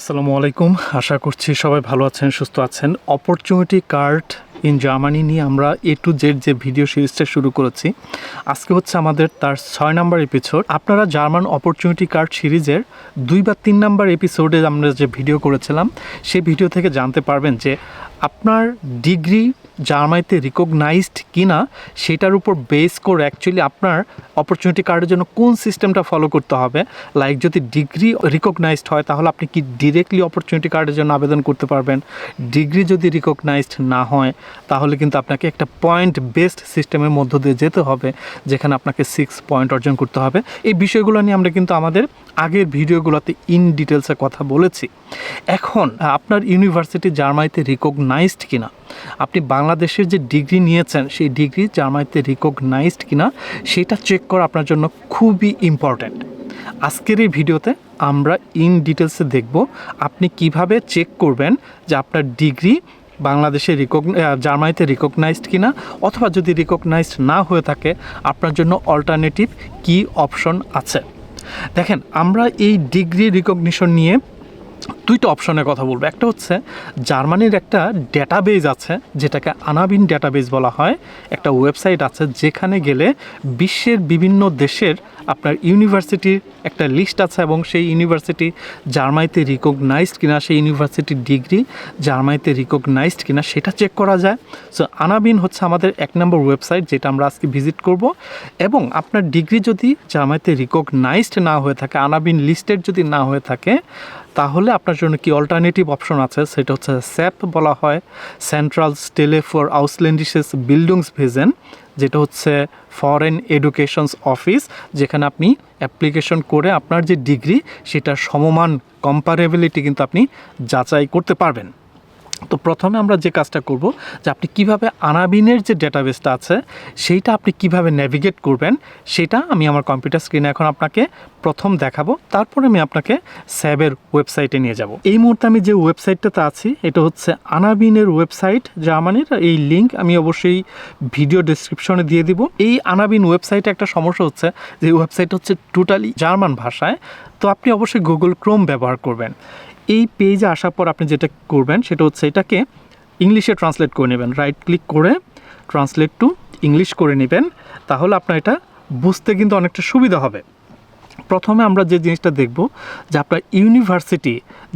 আসসালামু আলাইকুম। আশা করছি সবাই ভালো আছেন, সুস্থ আছেন। অপরচুনিটি কার্ড ইন জার্মানি নিয়ে আমরা এ টু জেড যে ভিডিও সিরিজটা শুরু করেছি, আজকে হচ্ছে আমাদের তার ছয় নাম্বার এপিসোড আপনারা জার্মান অপরচুনিটি কার্ড সিরিজের দুই বা তিন নাম্বার এপিসোডে আমরা যে ভিডিও করেছিলাম সেই ভিডিও থেকে জানতে পারবেন যে আপনার ডিগ্রি জার্মানিতে রিকগনাইজড কিনা সেটার উপর বেস করে অ্যাকচুয়ালি আপনার অপরচুনিটি কার্ডের জন্য কোন সিস্টেমটা ফলো করতে হবে? লাইক যদি ডিগ্রি রিকগনাইজড হয়, তাহলে আপনি কি ডিরেক্টলি অপরচুনিটি কার্ডের জন্য আবেদন করতে পারবেন? ডিগ্রি যদি রিকগনাইজড না হয়, তাহলে কিন্তু আপনাকে একটা পয়েন্ট বেসড সিস্টেমের মধ্য দিয়ে যেতে হবে, যেখানে আপনাকে সিক্স পয়েন্ট অর্জন করতে হবে। এই বিষয়গুলো নিয়ে আমরা কিন্তু আমাদের আগের ভিডিওগুলোতে ইন ডিটেলসে কথা বলেছি। এখন, আপনার ইউনিভার্সিটি জার্মানিতে রিকগনাইজড কিনা? আপনি বাংলাদেশের যে ডিগ্রি নিয়েছেন, সেই ডিগ্রি জার্মানিতে রিকগনাইজড কিনা, সেটা চেক করা আপনার জন্য খুবই ইম্পর্ট্যান্ট আজকের এই ভিডিওতে আমরা ইন ডিটেলসে দেখব আপনি কীভাবে চেক করবেন যে আপনার ডিগ্রি বাংলাদেশে রিকগ জার্মানিতে রিকগনাইজড কিনা, অথবা যদি রিকগনাইজড না হয়ে থাকে, আপনার জন্য অল্টারনেটিভ কি অপশন আছে? দেখেন, আমরা এই ডিগ্রি রিকগনিশন নিয়ে দুইটা অপশনের কথা বলব। একটা হচ্ছে জার্মানির একটা ডেটাবেজ আছে, যেটাকে আনাবিন ডেটাবেজ বলা হয়। একটা ওয়েবসাইট আছে যেখানে গেলে বিশ্বের বিভিন্ন দেশের আপনার ইউনিভার্সিটির একটা লিস্ট আছে এবং সেই ইউনিভার্সিটি জার্মানিতে রিকগনাইজড কিনা, সেই ইউনিভার্সিটির ডিগ্রি জার্মানিতে রিকগনাইজড কিনা সেটা চেক করা যায়। সো আনাবিন হচ্ছে আমাদের এক নম্বর ওয়েবসাইট যেটা আমরা আজকে ভিজিট করব। এবং আপনার ডিগ্রি যদি জার্মানিতে রিকগনাইজড না হয়ে থাকে, আনাবিন লিস্টেড যদি না হয়ে থাকে তাহলে আপনার জন্য কি অল্টারনেটিভ অপশন আছে? সেটা হচ্ছে স্যাপ বলা হয় সেন্ট্রাল স্টেলে ফর আউসল্যান্ডিশেস বিল্ডিংস ভিজেন যেটা হচ্ছে ফরেন এডুকেশনস অফিস যেখানে আপনি অ্যাপ্লিকেশন করে আপনার যে ডিগ্রি সেটার সমমান কম্পারেবিলিটি কিন্তু আপনি যাচাই করতে পারবেন। তো প্রথমে আমরা যে কাজটা করব, যে আপনি কীভাবে আনাবিনের যে ডেটাবেসটা আছে, সেইটা আপনি কীভাবে নেভিগেট করবেন, সেটা আমি আমার কম্পিউটার স্ক্রিনে এখন আপনাকে প্রথম দেখাবো। তারপরে আমি আপনাকে স্যাবের ওয়েবসাইটে নিয়ে যাব। এই মুহূর্তে আমি যে ওয়েবসাইটটাতে আছি, এটা হচ্ছে আনাবিনের ওয়েবসাইট জার্মানির এই লিঙ্ক আমি অবশ্যই ভিডিও ডিসক্রিপশনে দিয়ে দিব। এই আনাবিন ওয়েবসাইটে একটা সমস্যা হচ্ছে, যে ওয়েবসাইট হচ্ছে টোটালি জার্মান ভাষায়। তো আপনি অবশ্যই গুগল ক্রোম ব্যবহার করবেন। এই পেজে আসার পর আপনি যেটা করবেন সেটা হচ্ছে এটাকে ইংলিশে ট্রান্সলেট করে নেবেন। রাইট ক্লিক করে ট্রান্সলেট টু ইংলিশ করে নেবেন। তাহলে আপনার এটা বুঝতে কিন্তু অনেকটা সুবিধা হবে। প্রথমে আমরা যে জিনিসটা দেখব যে আপনার ইউনিভার্সিটি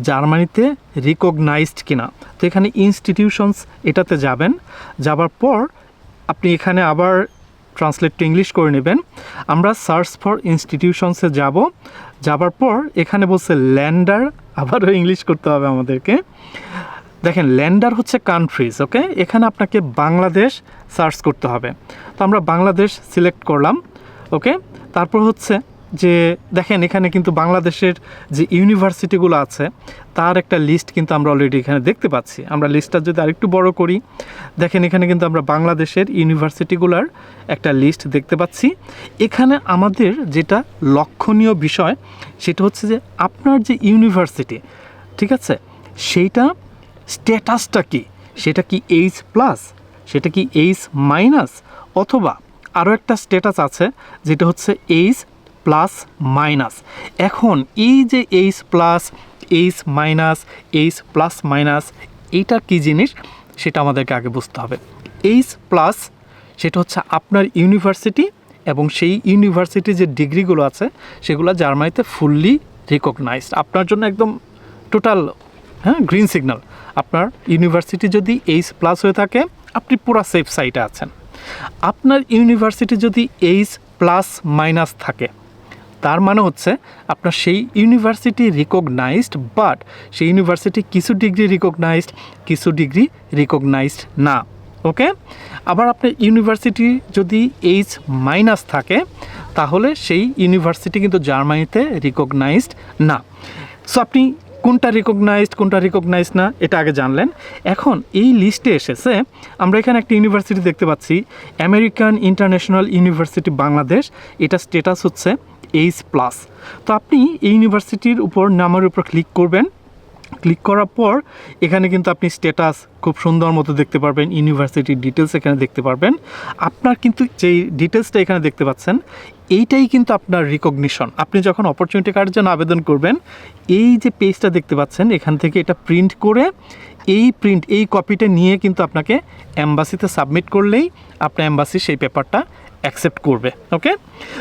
জার্মানিতে রিকগনাইজড কিনা। তো এখানে ইনস্টিটিউশনস এটাতে যাবেন। যাবার পর আপনি এখানে আবার ট্রান্সলেট টু ইংলিশ করে নেবেন। আমরা সার্চ ফর ইনস্টিটিউশনসে যাব। যাবার পর এখানে বলছে ল্যান্ডার আবারও ইংলিশ করতে হবে আমাদেরকে। দেখেন ল্যান্ডার হচ্ছে কান্ট্রিজ ওকে এখানে আপনাকে বাংলাদেশ সার্চ করতে হবে। তো আমরা বাংলাদেশ সিলেক্ট করলাম ওকে তারপর হচ্ছে যে দেখেন, এখানে কিন্তু বাংলাদেশের যে ইউনিভার্সিটিগুলো আছে, তার একটা লিস্ট কিন্তু আমরা অলরেডি এখানে দেখতে পাচ্ছি। আমরা লিস্টটা যদি আরেকটু বড় করি, দেখেন এখানে কিন্তু আমরা বাংলাদেশের ইউনিভার্সিটিগুলোর একটা লিস্ট দেখতে পাচ্ছি। এখানে আমাদের যেটা লক্ষণীয় বিষয়, সেটা হচ্ছে যে আপনার যে ইউনিভার্সিটি ঠিক আছে? সেইটা স্ট্যাটাসটা কি? সেটা কি এইচ প্লাস সেটা কি এইচ মাইনাস অথবা আরও একটা স্ট্যাটাস আছে, যেটা হচ্ছে এইচ প্লাস মাইনাস। এখন এই যে H plus, H minus, H plus minus, এইটা কী জিনিস? সেটা আমাদেরকে আগে বুঝতে হবে। এইচ প্লাস সেটা হচ্ছে আপনার ইউনিভার্সিটি এবং সেই ইউনিভার্সিটির যে ডিগ্রিগুলো আছে, সেগুলো জার্মানিতে ফুললি রিকগনাইজড আপনার জন্য একদম টোটাল হ্যাঁ গ্রিন সিগন্যাল আপনার ইউনিভার্সিটি যদি এইচ প্লাস হয়ে থাকে, আপনি পুরো সেফ সাইটে আছেন। আপনার ইউনিভার্সিটি যদি এইচ প্লাস মাইনাস থাকে তার মানে হচ্ছে আপনার সেই ইউনিভার্সিটি রিকগনাইজড বাট সেই ইউনিভার্সিটি কিছু ডিগ্রি রিকগনাইজড কিছু ডিগ্রি রিকগনাইজড না ওকে আবার আপনার ইউনিভার্সিটি যদি এইচ মাইনাস থাকে, তাহলে সেই ইউনিভার্সিটি কিন্তু জার্মানিতে রিকগনাইজড না। সো আপনি কোনটা রিকগনাইজড কোনটা রিকগনাইজড না, এটা আগে জানলেন। এখন এই লিস্টে এসেছে, আমরা এখানে একটা ইউনিভার্সিটি দেখতে পাচ্ছি আমেরিকান ইন্টারন্যাশনাল ইউনিভার্সিটি বাংলাদেশ এটা স্টেটাস হচ্ছে এইচ প্লাস তো আপনি এই ইউনিভার্সিটির উপর নামের উপর ক্লিক করবেন। ক্লিক করার পর এখানে কিন্তু আপনি স্ট্যাটাস খুব সুন্দর মতো দেখতে পারবেন ইউনিভার্সিটির ডিটেলস এখানে দেখতে পারবেন। আপনার কিন্তু যেই ডিটেলসটা এখানে দেখতে পাচ্ছেন, এইটাই কিন্তু আপনার রিকগনিশন আপনি যখন অপরচুনিটি কার্ডের জন্য আবেদন করবেন, এই যে পেজটা দেখতে পাচ্ছেন, এখান থেকে এটা প্রিন্ট করে এই প্রিন্ট এই কপিটা নিয়ে কিন্তু আপনাকে অ্যাম্বাসিতে সাবমিট করলেই আপনার অ্যাম্বাসি সেই পেপারটা অ্যাকসেপ্ট করবে ওকে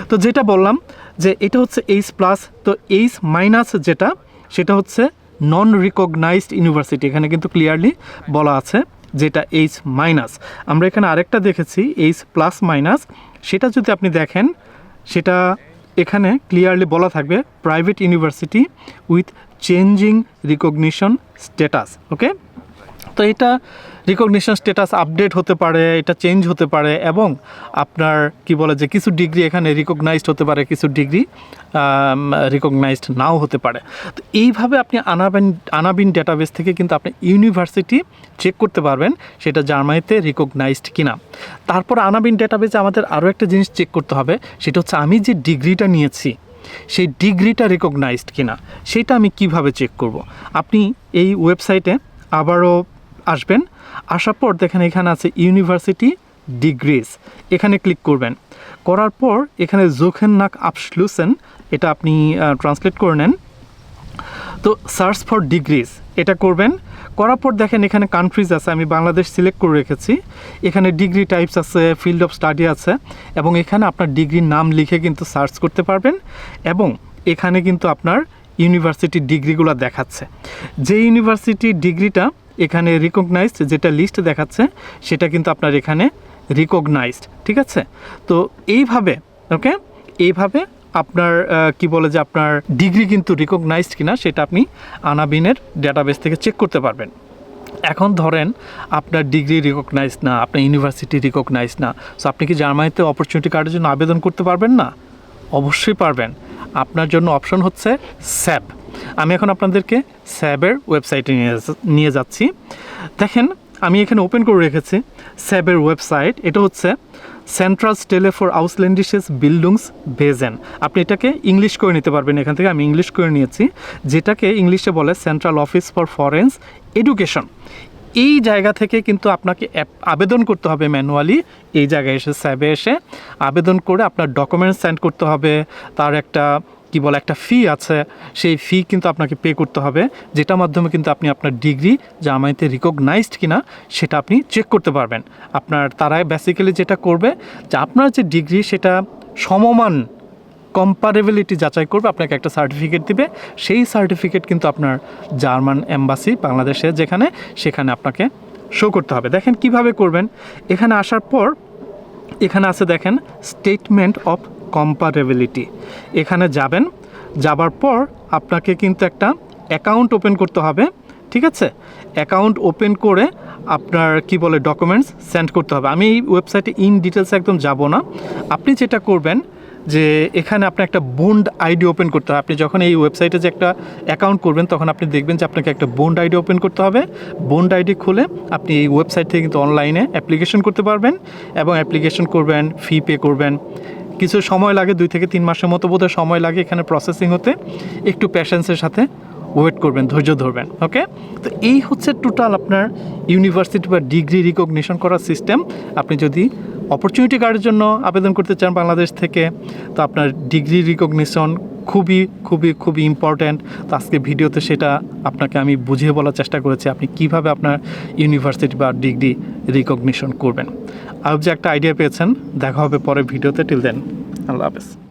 তো যেটা বললাম যে এটা হচ্ছে এইচ প্লাস তো এইচ মাইনাস যেটা, সেটা হচ্ছে নন রিকগনাইজড ইউনিভার্সিটি এখানে কিন্তু ক্লিয়ারলি বলা আছে যেটা এইচ মাইনাস আমরা এখানে আরেকটা দেখেছি এইচ প্লাস মাইনাস সেটা যদি আপনি দেখেন, সেটা এখানে ক্লিয়ারলি বলা থাকবে private university with changing recognition status okay তো এটা রিকগনিশন স্ট্যাটাস আপডেট হতে পারে, এটা চেঞ্জ হতে পারে এবং আপনার কি বলে যে কিছু ডিগ্রি এখানে রিকগনাইজড হতে পারে, কিছু ডিগ্রি রিকগনাইজড নাও হতে পারে। তো এইভাবে আপনি আনাবিন আনাবিন ডেটাবেস থেকে কিন্তু আপনি ইউনিভার্সিটি চেক করতে পারবেন, সেটা জার্মানিতে রিকগনাইজড কিনা। তারপর আনাবিন ডেটাবেসে আমাদের আরও একটা জিনিস চেক করতে হবে, সেটা হচ্ছে আমি যে ডিগ্রিটা নিয়েছি, সেই ডিগ্রিটা রিকগনাইজড কিনা, সেটা আমি কীভাবে চেক করব? আপনি এই ওয়েবসাইটে আবারও আসবেন। আসার পর দেখেন এখানে আছে ইউনিভার্সিটি ডিগ্রিজ এখানে ক্লিক করবেন। করার পর এখানে জোখেন নাক আপসলুসেন এটা আপনি ট্রান্সলেট করে নেন। তো সার্চ ফর ডিগ্রিজ এটা করবেন। করার পর দেখেন এখানে কান্ট্রিজ আছে, আমি বাংলাদেশ সিলেক্ট করে রেখেছি। এখানে ডিগ্রি টাইপস আছে, ফিল্ড অফ স্টাডি আছে, এবং এখানে আপনার ডিগ্রির নাম লিখে কিন্তু সার্চ করতে পারবেন, এবং এখানে কিন্তু আপনার ইউনিভার্সিটির ডিগ্রিগুলো দেখাচ্ছে। যে ইউনিভার্সিটির ডিগ্রিটা এখানে রিকগনাইজড যেটা লিস্ট দেখাচ্ছে, সেটা কিন্তু আপনার এখানে রিকগনাইজড ঠিক আছে? তো এইভাবে ওকে এইভাবে আপনার কি বলে যে আপনার ডিগ্রি কিন্তু রিকগনাইজড কিনা, সেটা আপনি আনাবিনের ডেটাবেস থেকে চেক করতে পারবেন। এখন ধরেন, আপনার ডিগ্রি রিকগনাইজ না, আপনার ইউনিভার্সিটি রিকগনাইজ না সো আপনি কি জার্মানিতে অপরচুনিটি কার্ডের জন্য আবেদন করতে পারবেন না? অবশ্যই পারবেন। আপনার জন্য অপশন হচ্ছে স্যাব আমি এখন আপনাদেরকে স্যাবের ওয়েবসাইটে নিয়ে যাচ্ছি। দেখেন, আমি এখানে ওপেন করে রেখেছি স্যাবের ওয়েবসাইট এটা হচ্ছে সেন্ট্রাল স্টেলে ফর আউসল্যান্ডিশেস বিল্ডিংস বেজেন আপনি এটাকে ইংলিশ করে নিতে পারবেন এখান থেকে। আমি ইংলিশ করে নিয়েছি, যেটাকে ইংলিশে বলে central office for foreign education এই জায়গা থেকে কিন্তু আপনাকে আবেদন করতে হবে ম্যানুয়ালি। এই জায়গায় এসে স্যাবে এসে আবেদন করে আপনার ডকুমেন্টস সেন্ড করতে হবে। তার একটা কি বলে, একটা ফি আছে, সেই ফি কিন্তু আপনাকে পে করতে হবে যেটার মাধ্যমে কিন্তু আপনি আপনার ডিগ্রি জামাইতে রিকগনাইজড কিনা সেটা আপনি চেক করতে পারবেন। আপনার তারাই বেসিক্যালি যেটা করবে, যে আপনার যে ডিগ্রি সেটা সমমান কম্পারেবিলিটি যাচাই করবে, আপনাকে একটা সার্টিফিকেট দিবে। সেই সার্টিফিকেট কিন্তু আপনার জার্মান এম্বাসি বাংলাদেশে যেখানে, সেখানে আপনাকে শো করতে হবে। দেখেন কীভাবে করবেন। এখানে আসার পর, এখানে আছে দেখেন স্টেটমেন্ট অফ কম্পারেবিলিটি এখানে যাবেন, যাবার পর আপনাকে কিন্তু একটা অ্যাকাউন্ট ওপেন করতে হবে, ঠিক আছে? অ্যাকাউন্ট ওপেন করে আপনার কি বলে ডকুমেন্টস সেন্ড করতে হবে। আমি এই ওয়েবসাইটে ইন ডিটেলস একদম যাব না। আপনি যেটা করবেন যে, এখানে আপনার একটা বন্ড আইডি ওপেন করতে হবে। আপনি যখন এই ওয়েবসাইটে যে একটা অ্যাকাউন্ট করবেন, তখন আপনি দেখবেন যে আপনাকে একটা বন্ড আইডি ওপেন করতে হবে। বন্ড আইডি খুলে আপনি এই ওয়েবসাইট থেকে কিন্তু অনলাইনে অ্যাপ্লিকেশন করতে পারবেন এবং অ্যাপ্লিকেশন করবেন ফি পে করবেন। কিছু সময় লাগে, দুই থেকে তিন মাসের মতো বোধহয় সময় লাগে এখানে প্রসেসিং হতে। একটু প্যাশেন্সের সাথে ওয়েট করবেন, ধৈর্য ধরবেন ওকে তো এই হচ্ছে টোটাল আপনার ইউনিভার্সিটি বা ডিগ্রি রিকগনিশন করার সিস্টেম আপনি যদি অপরচুনিটি কার্ডের জন্য আবেদন করতে চান বাংলাদেশ থেকে, তো আপনার ডিগ্রি রিকগনিশন খুবই খুবই খুবই ইম্পর্ট্যান্ট তো আজকে ভিডিওতে সেটা আপনাকে আমি বুঝিয়ে বলার চেষ্টা করেছি আপনি কীভাবে আপনার ইউনিভার্সিটি বা ডিগ্রি রিকগনিশন করবেন। আর যে একটা আইডিয়া পেয়েছেন, দেখা হবে পরে ভিডিওতে। টিল দেন আল্লাহ হাফেজ।